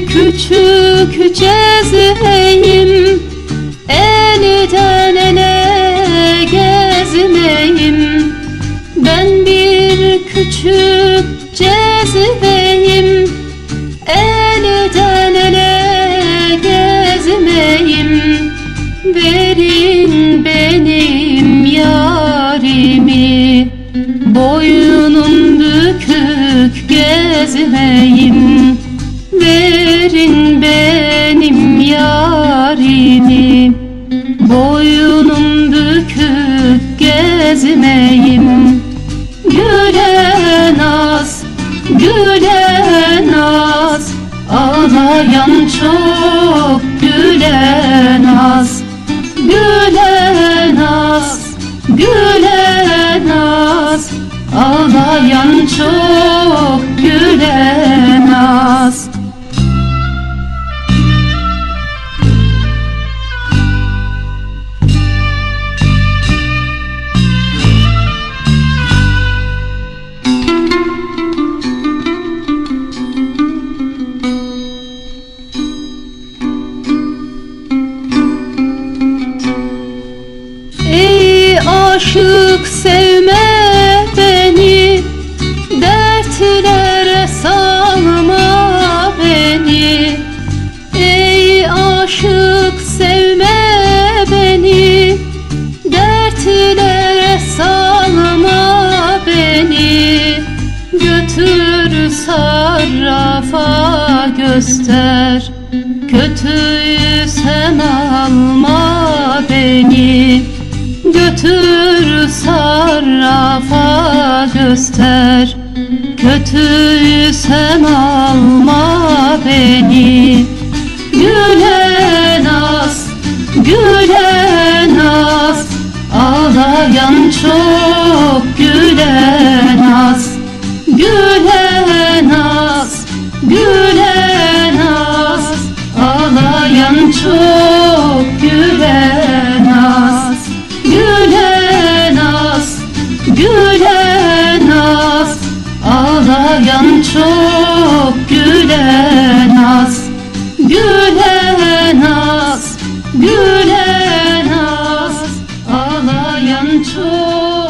küçük cezveyim Elden ele gezmeyim Ben bir küçük cezveyim Elden ele gezmeyim Verin benim yarimi Boynum bükük gezmeyim Verin benim yarimi Boynum bükük gezmeyim. Güle naz, güle naz Ağlayan çok güle naz. Güle naz, güle naz Ağlayan çok aşık sevme beni Dertlere salma beni. Ey aşık sevme beni Dertlere salma beni. Götür sarrafa göster Kötüyü sen alma beni Götür sarrafa göster. Kötüyü sen alma beni. Güle naz, güle naz Ağlayan çok güle naz Güle naz, güle naz Ağlayan çok ağlayan çok gülen az Gülen az, gülen az Ağlayan çok